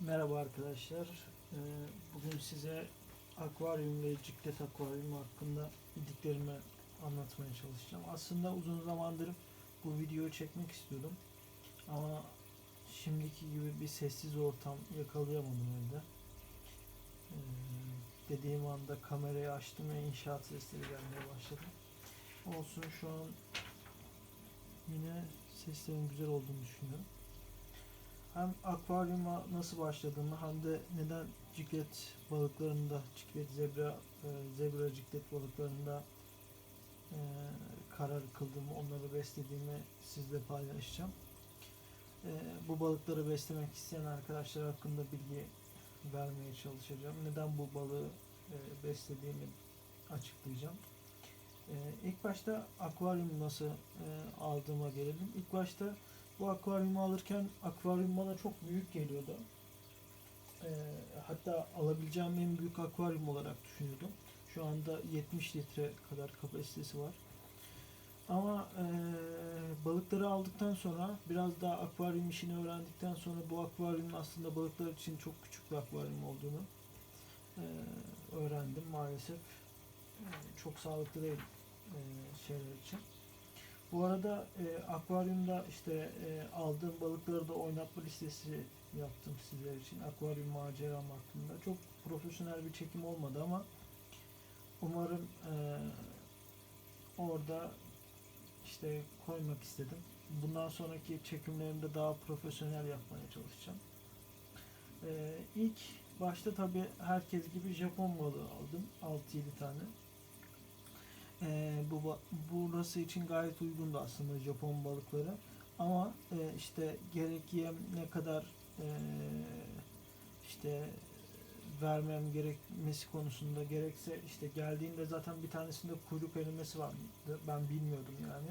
Merhaba arkadaşlar. Ee, Bugün size akvaryum ve ciklet akvaryum hakkında bildiklerimi anlatmaya çalışacağım. Aslında uzun zamandır bu videoyu çekmek istiyordum. Ama şimdiki gibi bir sessiz ortam yakalayamadım evde. Ee, Dediğim anda kamerayı açtım ve inşaat sesleri gelmeye başladı. Olsun şu an yine seslerin güzel olduğunu düşünüyorum hem akvaryuma nasıl başladığımı hem de neden ciklet balıklarında, ciklet zebra, e, zebra ciklet balıklarında e, karar kıldığımı, onları beslediğimi sizle paylaşacağım. E, bu balıkları beslemek isteyen arkadaşlar hakkında bilgi vermeye çalışacağım. Neden bu balığı e, beslediğimi açıklayacağım. E, ilk başta akvaryum nasıl e, aldığıma gelelim. İlk başta bu akvaryumu alırken akvaryum bana çok büyük geliyordu. Ee, hatta alabileceğim en büyük akvaryum olarak düşünüyordum. Şu anda 70 litre kadar kapasitesi var. Ama e, balıkları aldıktan sonra biraz daha akvaryum işini öğrendikten sonra bu akvaryumun aslında balıklar için çok küçük bir akvaryum olduğunu e, öğrendim maalesef. E, çok sağlıklı değil e, şeyler için. Bu arada e, akvaryumda işte e, aldığım balıkları da oynatma listesi yaptım sizler için. Akvaryum maceram hakkında. Çok profesyonel bir çekim olmadı ama umarım e, orada işte koymak istedim. Bundan sonraki çekimlerimde daha profesyonel yapmaya çalışacağım. E, ilk başta tabi herkes gibi Japon balığı aldım. 6-7 tane. Ee, bu burası için gayet uygundu aslında Japon balıkları. Ama e, işte gerek yem ne kadar e, işte vermem gerekmesi konusunda gerekse işte geldiğinde zaten bir tanesinde kuyruk erimesi vardı. Ben bilmiyordum yani.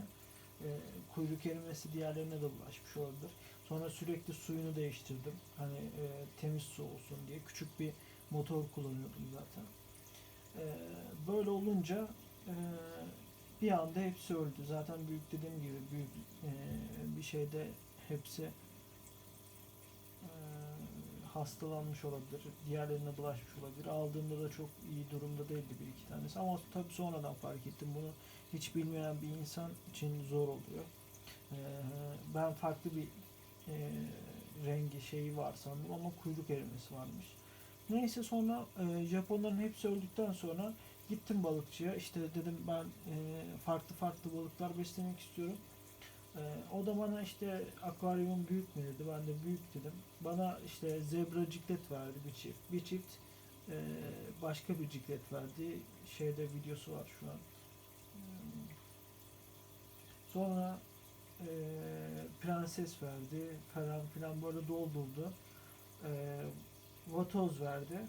E, kuyruk erimesi diğerlerine de bulaşmış olabilir. Sonra sürekli suyunu değiştirdim. Hani e, temiz su olsun diye. Küçük bir motor kullanıyordum zaten. E, böyle olunca ee, bir anda hepsi öldü. Zaten büyük dediğim gibi büyük e, bir şeyde hepsi e, hastalanmış olabilir. Diğerlerine bulaşmış olabilir. Aldığımda da çok iyi durumda değildi bir iki tanesi. Ama tabii sonradan fark ettim. Bunu hiç bilmeyen bir insan için zor oluyor. Ee, ben farklı bir e, rengi şeyi var sandım ama kuyruk erimesi varmış. Neyse sonra Japonların hepsi öldükten sonra Gittim balıkçıya işte dedim ben e, farklı farklı balıklar beslemek istiyorum. E, o da bana işte akvaryumun büyük mü dedi. Ben de büyük dedim. Bana işte zebra ciklet verdi bir çift. Bir çift e, başka bir ciklet verdi. Şeyde videosu var şu an. Sonra e, prenses verdi falan filan böyle doldurdu. E, vatoz verdi.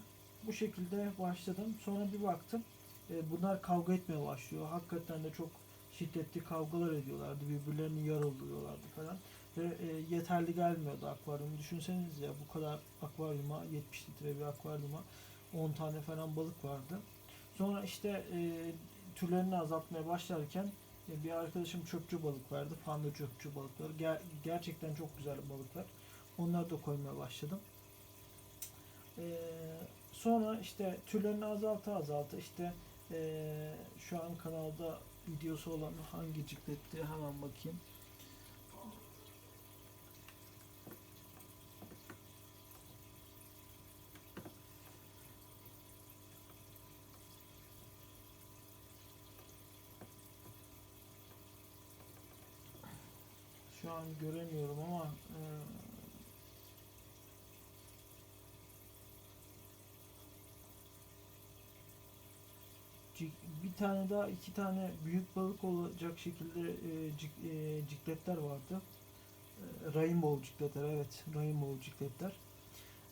Bu şekilde başladım. Sonra bir baktım e, bunlar kavga etmeye başlıyor. Hakikaten de çok şiddetli kavgalar ediyorlardı. Birbirlerini yaralıyorlardı falan. Ve e, yeterli gelmiyordu akvaryum. Düşünseniz ya bu kadar akvaryuma 70 litre bir akvaryuma 10 tane falan balık vardı. Sonra işte e, türlerini azaltmaya başlarken e, bir arkadaşım çöpçü balık verdi. Panda çöpçü balıkları. Ger- gerçekten çok güzel balıklar. Onları da koymaya başladım. E, sonra işte türlerini azalta azalta işte ee, şu an kanalda videosu olan hangi cikletti hemen bakayım. Şu an göremiyorum ama e, bir tane daha iki tane büyük balık olacak şekilde e, cik, e, cikletler vardı. E, rainbow cikletler evet rainbow cikletler.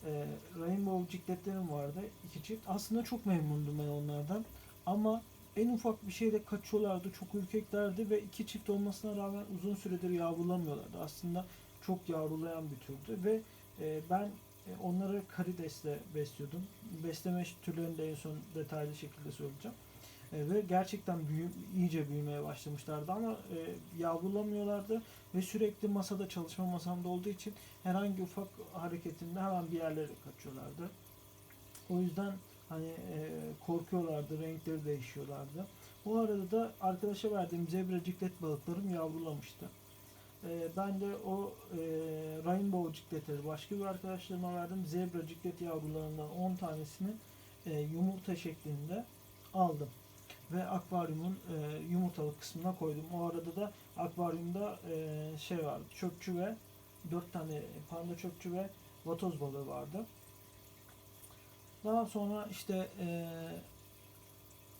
E, rainbow cikletlerim vardı iki çift. Aslında çok memnundum ben onlardan. Ama en ufak bir şeyde kaçıyorlardı. Çok ürkeklerdi ve iki çift olmasına rağmen uzun süredir yavrulamıyorlardı. Aslında çok yavrulayan bir türdü ve e, ben e, onları karidesle besliyordum. Besleme türlerini de en son detaylı şekilde söyleyeceğim. Ve gerçekten büyü, iyice büyümeye başlamışlardı ama e, yavrulamıyorlardı ve sürekli masada çalışma masamda olduğu için herhangi ufak hareketinde hemen bir yerlere kaçıyorlardı. O yüzden hani e, korkuyorlardı, renkleri değişiyorlardı. Bu arada da arkadaşa verdiğim zebra ciklet balıklarım yavrulamıştı. E, ben de o e, rainbow cikletleri başka bir arkadaşlarıma verdim. Zebra ciklet yavrularından 10 tanesini e, yumurta şeklinde aldım. Ve akvaryumun e, yumurtalık kısmına koydum. O arada da akvaryumda e, şey vardı. Çöpçü ve 4 tane panda çöpçü ve vatoz balığı vardı. Daha sonra işte e,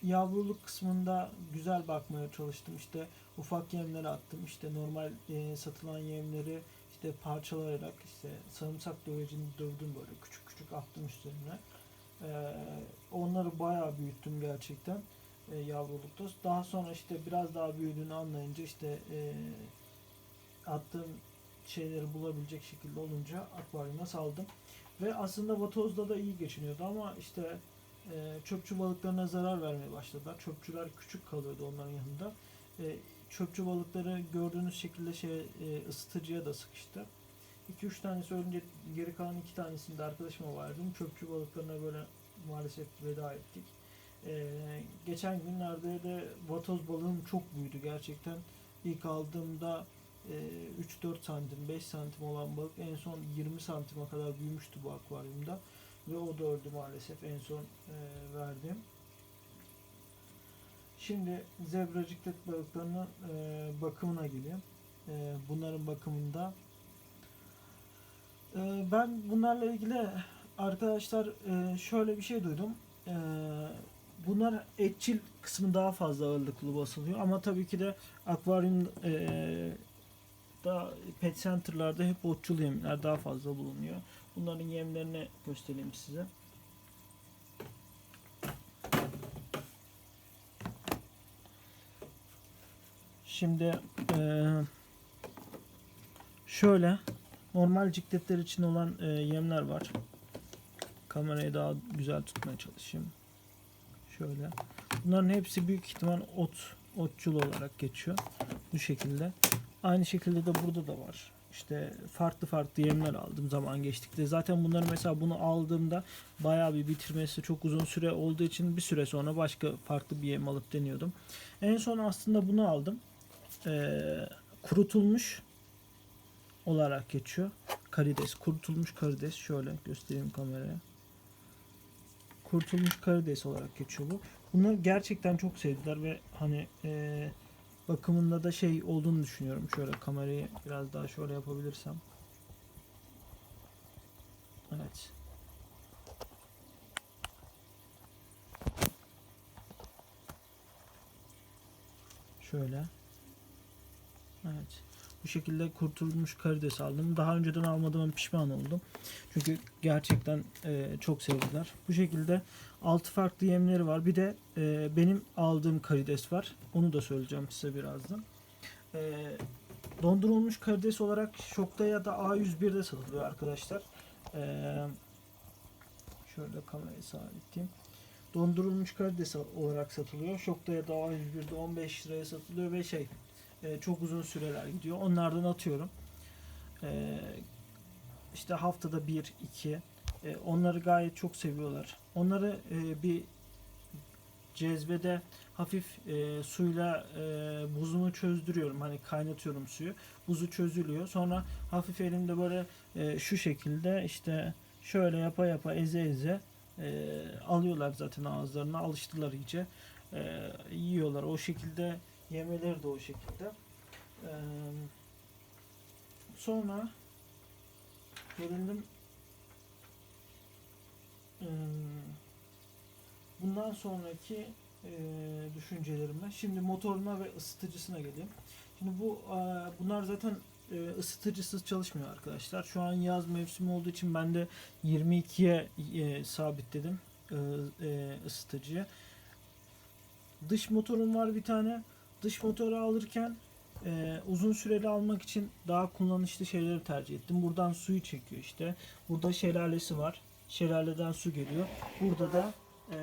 yavruluk kısmında güzel bakmaya çalıştım. İşte ufak yemleri attım. İşte normal e, satılan yemleri işte parçalayarak işte sarımsak dövecini dövdüm böyle küçük küçük attım üstlerine. E, onları bayağı büyüttüm gerçekten e, yavrulukta. Daha sonra işte biraz daha büyüdüğünü anlayınca işte e, attığım şeyleri bulabilecek şekilde olunca akvaryuma saldım. Ve aslında vatozda da iyi geçiniyordu ama işte e, çöpçü balıklarına zarar vermeye başladılar. Çöpçüler küçük kalıyordu onların yanında. E, çöpçü balıkları gördüğünüz şekilde şey e, ısıtıcıya da sıkıştı. 2-3 tanesi ölünce geri kalan 2 tanesini de arkadaşıma verdim. Çöpçü balıklarına böyle maalesef veda ettik. E, geçen günlerde de vatoz balığım çok büyüdü gerçekten. İlk aldığımda e, 3-4 santim, 5 santim olan balık en son 20 santime kadar büyümüştü bu akvaryumda. Ve o da öldü maalesef en son e, verdiğim. Şimdi zebra ciklet balıklarının e, bakımına geleyim. E, bunların bakımında e, ben bunlarla ilgili arkadaşlar e, şöyle bir şey duydum. E, bunlar etçil kısmı daha fazla ağırlıklı basılıyor ama tabii ki de akvaryum e, da pet center'larda hep otçul yemler daha fazla bulunuyor. Bunların yemlerini göstereyim size. Şimdi eee, şöyle normal cikletler için olan eee, yemler var. Kamerayı daha güzel tutmaya çalışayım. Şöyle. Bunların hepsi büyük ihtimal ot otçul olarak geçiyor. Bu şekilde. Aynı şekilde de burada da var. İşte farklı farklı yemler aldım zaman geçtikçe. Zaten bunları mesela bunu aldığımda bayağı bir bitirmesi çok uzun süre olduğu için bir süre sonra başka farklı bir yem alıp deniyordum. En son aslında bunu aldım. Ee, kurutulmuş olarak geçiyor. Karides. Kurutulmuş karides. Şöyle göstereyim kameraya. Kurutulmuş karides olarak geçiyor bu. Bunları gerçekten çok sevdiler ve hani eee bakımında da şey olduğunu düşünüyorum. Şöyle kamerayı biraz daha şöyle yapabilirsem. Evet. Şöyle. Evet. Bu şekilde kurtulmuş karides aldım. Daha önceden almadığıma pişman oldum. Çünkü gerçekten e, çok sevdiler. Bu şekilde 6 farklı yemleri var. Bir de e, benim aldığım karides var. Onu da söyleyeceğim size birazdan. E, dondurulmuş karides olarak Şok'ta ya da A101'de satılıyor arkadaşlar. E, şöyle kamerayı sabitlayayım. Dondurulmuş karides olarak satılıyor. Şok'ta ya da A101'de 15 liraya satılıyor ve şey e, çok uzun süreler gidiyor. Onlardan atıyorum. E, işte haftada bir, iki. E, onları gayet çok seviyorlar. Onları e, bir cezvede hafif e, suyla e, buzunu çözdürüyorum. Hani kaynatıyorum suyu. Buzu çözülüyor. Sonra hafif elimde böyle e, şu şekilde işte şöyle yapa yapa eze eze e, alıyorlar zaten ağızlarına. Alıştılar iyice. E, yiyorlar. O şekilde yemeleri de o şekilde. E, sonra gerildim Ee, bundan sonraki e, düşüncelerime şimdi motoruna ve ısıtıcısına geleyim. Şimdi bu e, bunlar zaten e, ısıtıcısız çalışmıyor arkadaşlar. Şu an yaz mevsimi olduğu için ben de 22'ye e, sabitledim e, e, ısıtıcıyı. Dış motorum var bir tane. Dış motoru alırken e, uzun süreli almak için daha kullanışlı şeyleri tercih ettim. Buradan suyu çekiyor işte. Burada şelalesi var şelaleden su geliyor. Burada da e,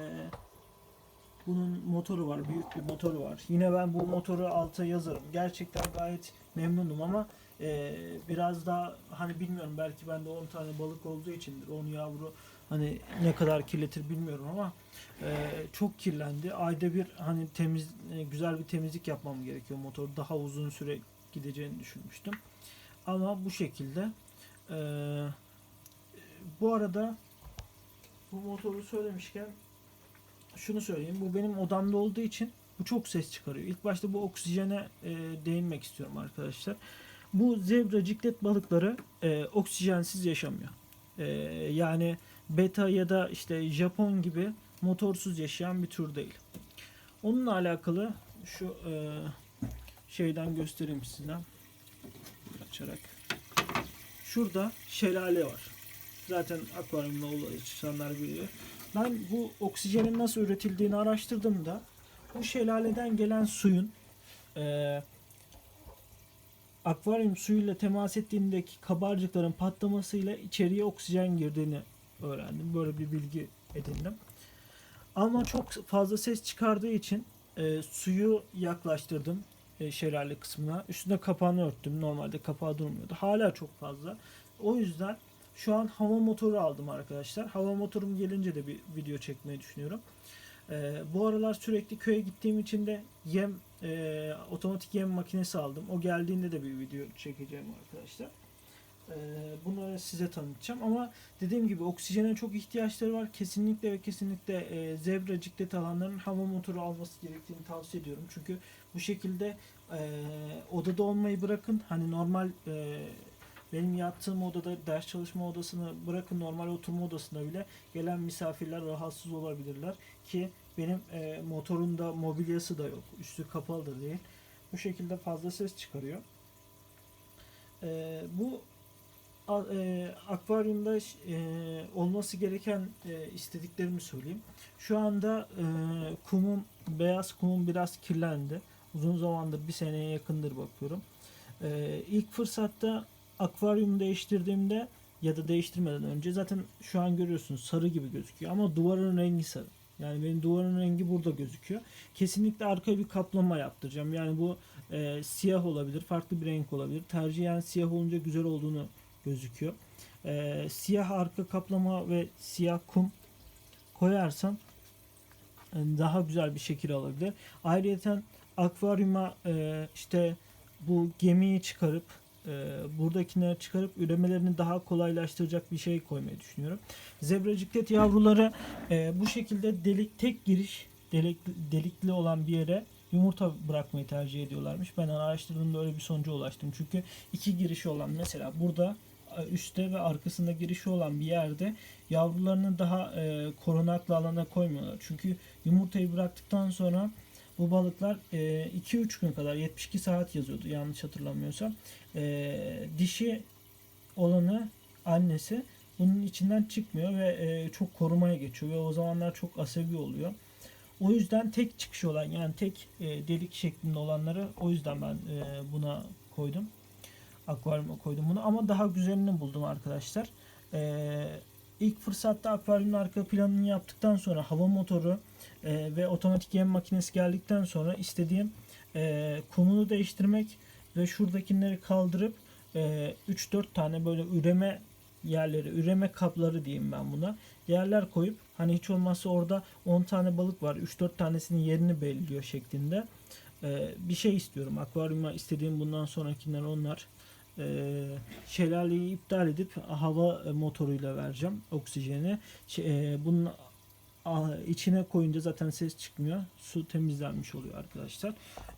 Bunun motoru var, büyük bir motoru var. Yine ben bu motoru alta yazarım. Gerçekten gayet memnunum ama e, biraz daha hani bilmiyorum belki bende 10 tane balık olduğu içindir. 10 yavru hani ne kadar kirletir bilmiyorum ama e, çok kirlendi. Ayda bir hani temiz e, güzel bir temizlik yapmam gerekiyor motor daha uzun süre gideceğini düşünmüştüm. Ama bu şekilde e, bu arada bu motoru söylemişken şunu söyleyeyim. Bu benim odamda olduğu için bu çok ses çıkarıyor. İlk başta bu oksijene e, değinmek istiyorum arkadaşlar. Bu zebra ciklet balıkları e, oksijensiz yaşamıyor. E, yani beta ya da işte Japon gibi motorsuz yaşayan bir tür değil. Onunla alakalı şu e, şeyden göstereyim size. Açarak. Şurada şelale var. Zaten akvaryumda insanlar biliyor. Ben bu oksijenin nasıl üretildiğini araştırdığımda bu şelaleden gelen suyun e, akvaryum suyuyla temas ettiğindeki kabarcıkların patlamasıyla içeriye oksijen girdiğini öğrendim. Böyle bir bilgi edindim. Ama çok fazla ses çıkardığı için e, suyu yaklaştırdım e, şelale kısmına. Üstüne kapağını örttüm. Normalde kapağı durmuyordu. Hala çok fazla. O yüzden şu an hava motoru aldım arkadaşlar. Hava motorum gelince de bir video çekmeyi düşünüyorum. Ee, bu aralar sürekli köye gittiğim için de yem e, otomatik yem makinesi aldım. O geldiğinde de bir video çekeceğim arkadaşlar. Ee, bunları size tanıtacağım ama dediğim gibi oksijene çok ihtiyaçları var. Kesinlikle ve kesinlikle e, zebra ciklet alanların hava motoru alması gerektiğini tavsiye ediyorum. Çünkü bu şekilde e, odada olmayı bırakın. Hani normal e, benim yattığım odada ders çalışma odasını bırakın normal oturma odasında bile gelen misafirler rahatsız olabilirler ki benim e, motorunda mobilyası da yok. Üstü kapalı da değil. Bu şekilde fazla ses çıkarıyor. E, bu e, akvaryumda e, olması gereken e, istediklerimi söyleyeyim. Şu anda kumum beyaz kumum biraz kirlendi. Uzun zamandır bir seneye yakındır bakıyorum. E, ilk fırsatta akvaryumu değiştirdiğimde ya da değiştirmeden önce zaten şu an görüyorsunuz sarı gibi gözüküyor ama duvarın rengi sarı. Yani benim duvarın rengi burada gözüküyor. Kesinlikle arkaya bir kaplama yaptıracağım. Yani bu e, siyah olabilir, farklı bir renk olabilir. Tercihen siyah olunca güzel olduğunu gözüküyor. E, siyah arka kaplama ve siyah kum koyarsam e, daha güzel bir şekil alabilir. Ayrıca akvaryuma e, işte bu gemiyi çıkarıp e, buradakileri çıkarıp üremelerini daha kolaylaştıracak bir şey koymayı düşünüyorum. Zebra ciklet yavruları e, bu şekilde delik tek giriş delik, delikli olan bir yere yumurta bırakmayı tercih ediyorlarmış. Ben araştırdığımda öyle bir sonuca ulaştım. Çünkü iki girişi olan mesela burada üstte ve arkasında girişi olan bir yerde yavrularını daha e, korunaklı alana koymuyorlar. Çünkü yumurtayı bıraktıktan sonra bu balıklar e, 2-3 gün kadar 72 saat yazıyordu yanlış hatırlamıyorsam. E, dişi olanı annesi bunun içinden çıkmıyor ve e, çok korumaya geçiyor ve o zamanlar çok asabi oluyor. O yüzden tek çıkış olan yani tek e, delik şeklinde olanları o yüzden ben e, buna koydum. Akvaryuma koydum bunu ama daha güzelini buldum arkadaşlar. E, ilk fırsatta akvaryumun arka planını yaptıktan sonra hava motoru e, ve otomatik yem makinesi geldikten sonra istediğim e, kumunu değiştirmek ve şuradakileri kaldırıp e, 3-4 tane böyle üreme yerleri, üreme kapları diyeyim ben buna. Yerler koyup hani hiç olmazsa orada 10 tane balık var. 3-4 tanesinin yerini belirliyor şeklinde. E, bir şey istiyorum. Akvaryuma istediğim bundan sonrakiler onlar. E, şelaleyi iptal edip hava motoruyla vereceğim oksijeni. E, bunun içine koyunca zaten ses çıkmıyor. Su temizlenmiş oluyor arkadaşlar.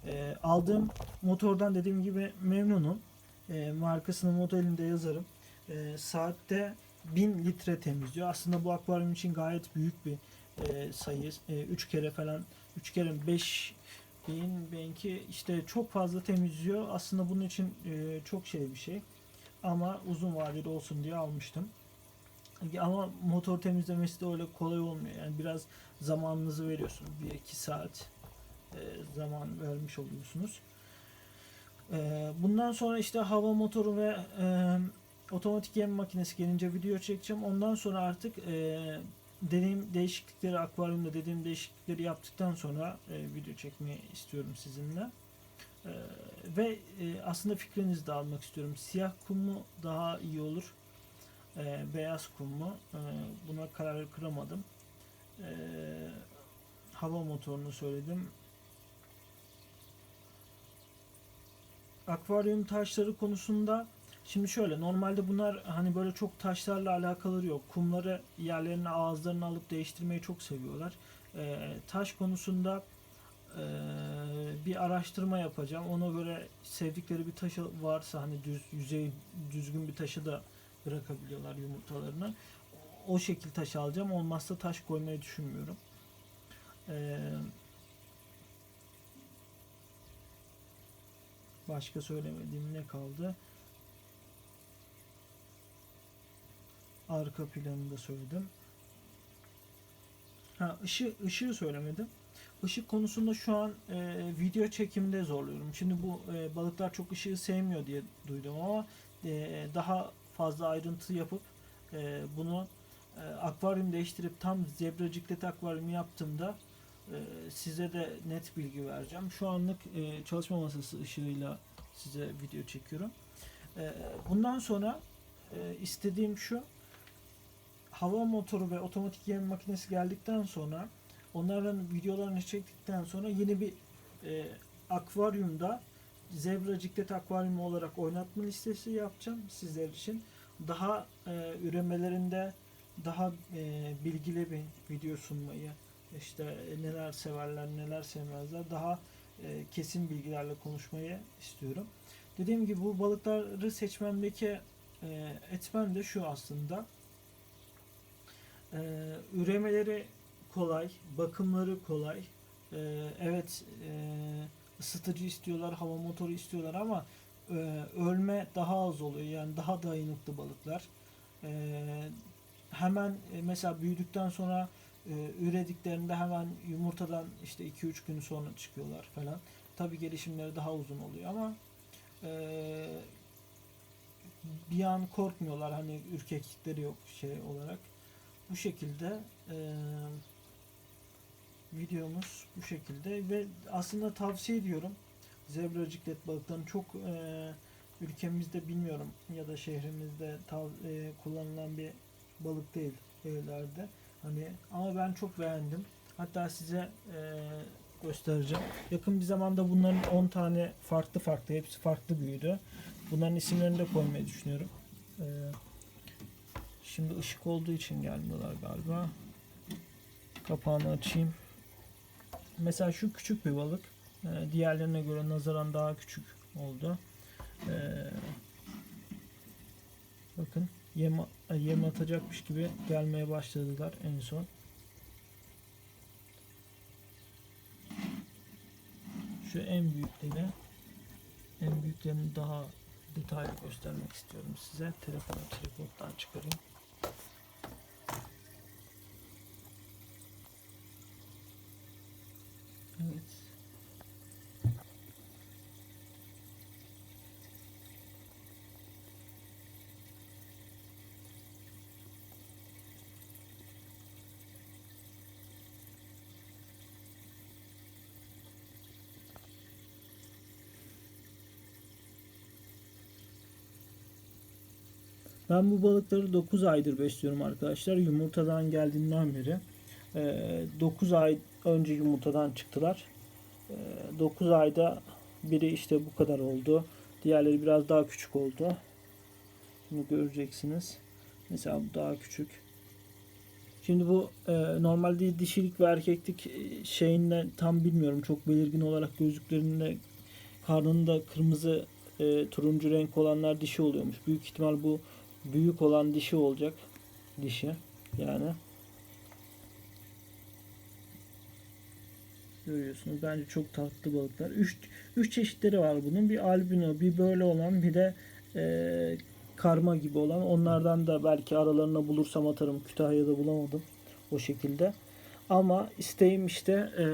E, aldığım motordan dediğim gibi memnunum. E, markasını modelinde yazarım. E, saatte 1000 litre temizliyor. Aslında bu akvaryum için gayet büyük bir e, sayı. 3 kere falan 3 kere 5 bin belki işte çok fazla temizliyor. Aslında bunun için e, çok şey bir şey. Ama uzun vadeli olsun diye almıştım. Ama motor temizlemesi de öyle kolay olmuyor. Yani biraz zamanınızı veriyorsunuz. 1-2 saat e, zaman vermiş oluyorsunuz. E, bundan sonra işte hava motoru ve e, otomatik yem makinesi gelince video çekeceğim. Ondan sonra artık e, dediğim değişiklikleri akvaryumda dediğim değişiklikleri yaptıktan sonra e, video çekmeyi istiyorum sizinle. E, ve e, aslında fikrinizi de almak istiyorum. Siyah kum mu daha iyi olur? E, beyaz kum mu? E, buna karar kıramadım. E, hava motorunu söyledim. Akvaryum taşları konusunda Şimdi şöyle normalde bunlar hani böyle çok taşlarla alakaları yok. Kumları yerlerine ağızlarını alıp değiştirmeyi çok seviyorlar. Ee, taş konusunda e, bir araştırma yapacağım. Ona göre sevdikleri bir taşı varsa hani düz yüzey düzgün bir taşı da bırakabiliyorlar yumurtalarını. O şekil taş alacağım. Olmazsa taş koymayı düşünmüyorum. Ee, başka söylemediğim ne kaldı? Arka planını da söyledim. Ha, ışı, ışığı söylemedim. Işık konusunda şu an e, video çekimde zorluyorum. Şimdi bu e, balıklar çok ışığı sevmiyor diye duydum ama e, daha fazla ayrıntı yapıp e, bunu e, akvaryum değiştirip tam zebra ciklet akvaryumu yaptığımda e, size de net bilgi vereceğim. Şu anlık e, çalışma masası ışığıyla size video çekiyorum. E, bundan sonra e, istediğim şu hava motoru ve otomatik yem makinesi geldikten sonra onların videolarını çektikten sonra yeni bir e, akvaryumda zebra ciklet akvaryumu olarak oynatma listesi yapacağım sizler için. Daha e, üremelerinde daha e, bilgili bir video sunmayı işte neler severler neler sevmezler daha e, kesin bilgilerle konuşmayı istiyorum. Dediğim gibi bu balıkları seçmemdeki e, etmen de şu aslında. Ee, üremeleri kolay, bakımları kolay. Ee, evet e, ısıtıcı istiyorlar, hava motoru istiyorlar ama e, ölme daha az oluyor. Yani daha dayanıklı balıklar. Ee, hemen e, mesela büyüdükten sonra ürediklerinde hemen yumurtadan işte 2-3 gün sonra çıkıyorlar falan. Tabi gelişimleri daha uzun oluyor ama bir an korkmuyorlar hani ürkeklikleri yok şey olarak bu şekilde e, videomuz bu şekilde ve aslında tavsiye ediyorum. Zebra ciklet balıklarını çok e, ülkemizde bilmiyorum ya da şehrimizde tav, e, kullanılan bir balık değil evlerde. Hani ama ben çok beğendim. Hatta size e, göstereceğim. Yakın bir zamanda bunların 10 tane farklı farklı hepsi farklı büyüdü. Bunların isimlerini de koymayı düşünüyorum. E, Şimdi ışık olduğu için gelmiyorlar galiba. Kapağını açayım. Mesela şu küçük bir balık. Ee, diğerlerine göre nazaran daha küçük oldu. Ee, bakın yem, yem atacakmış gibi gelmeye başladılar en son. Şu en büyükleri en büyüklerini daha detaylı göstermek istiyorum size. Telefonu tripoddan çıkarayım. Evet. Ben bu balıkları 9 aydır besliyorum arkadaşlar. Yumurtadan geldiğinden beri. 9 ay önce yumurtadan çıktılar. 9 ee, ayda biri işte bu kadar oldu. Diğerleri biraz daha küçük oldu. Bunu göreceksiniz. Mesela bu daha küçük. Şimdi bu e, normalde dişilik ve erkeklik e, şeyinden tam bilmiyorum. Çok belirgin olarak gözlüklerinde karnında kırmızı e, turuncu renk olanlar dişi oluyormuş. Büyük ihtimal bu büyük olan dişi olacak. Dişi yani. Görüyorsunuz. Bence çok tatlı balıklar. 3 3 çeşitleri var bunun. Bir albino, bir böyle olan, bir de e, karma gibi olan. Onlardan da belki aralarına bulursam atarım. Kütahya'da bulamadım o şekilde. Ama isteğim işte e,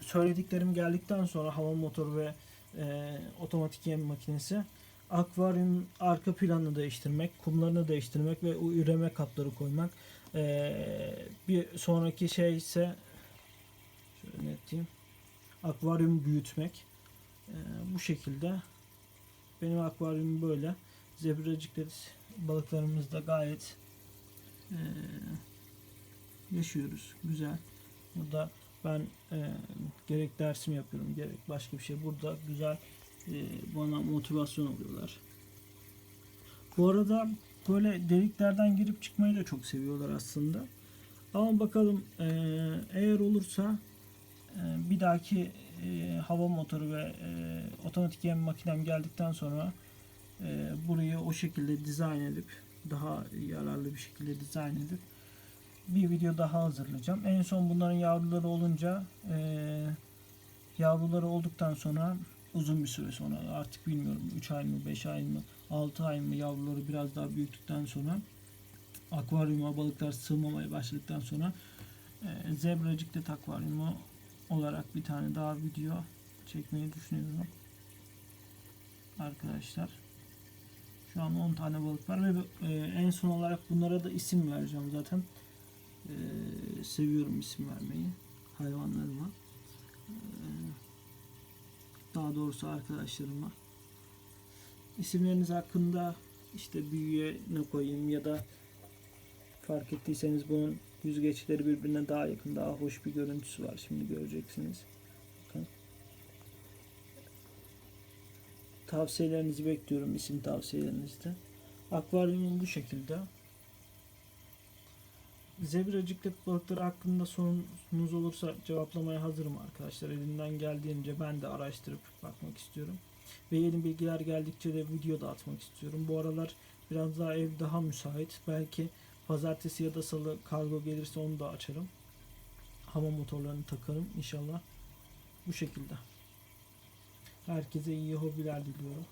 söylediklerim geldikten sonra hava motoru ve e, otomatik yem makinesi akvaryum arka planını değiştirmek, kumlarını değiştirmek ve üreme kapları koymak. Ee, bir sonraki şey ise diyeyim. Akvaryum büyütmek. Ee, bu şekilde benim akvaryumum böyle. Zebracıkları balıklarımız da gayet ee, yaşıyoruz. Güzel. Burada ben e, gerek dersimi yapıyorum gerek başka bir şey. Burada güzel e, bana motivasyon oluyorlar. Bu arada böyle deliklerden girip çıkmayı da çok seviyorlar aslında. Ama bakalım e, eğer olursa e, bir dahaki e, hava motoru ve e, otomatik yem makinem geldikten sonra e, burayı o şekilde dizayn edip daha yararlı bir şekilde dizayn edip bir video daha hazırlayacağım. En son bunların yavruları olunca e, yavruları olduktan sonra uzun bir süre sonra artık bilmiyorum 3 ay mı 5 ay mı 6 ay mı yavruları biraz daha büyüttükten sonra akvaryuma balıklar sığmamaya başladıktan sonra e, zebracıklet akvaryumu olarak bir tane daha video çekmeyi düşünüyorum. Arkadaşlar. Şu an 10 tane balık var ve e, en son olarak bunlara da isim vereceğim zaten. E, seviyorum isim vermeyi hayvanlarıma. E, daha doğrusu arkadaşlarıma. İsimleriniz hakkında işte büyüye ne koyayım ya da fark ettiyseniz bunun yüzgeçleri birbirine daha yakın, daha hoş bir görüntüsü var. Şimdi göreceksiniz. Bakın. Tavsiyelerinizi bekliyorum, isim tavsiyelerinizi de. Akvaryumum bu şekilde. Zebracıklet balıkları hakkında sorunuz olursa cevaplamaya hazırım arkadaşlar. Elimden geldiğince ben de araştırıp bakmak istiyorum. Ve yeni bilgiler geldikçe de video da atmak istiyorum. Bu aralar biraz daha ev daha müsait. Belki pazartesi ya da salı kargo gelirse onu da açarım. Hava motorlarını takarım inşallah. Bu şekilde. Herkese iyi hobiler diliyorum.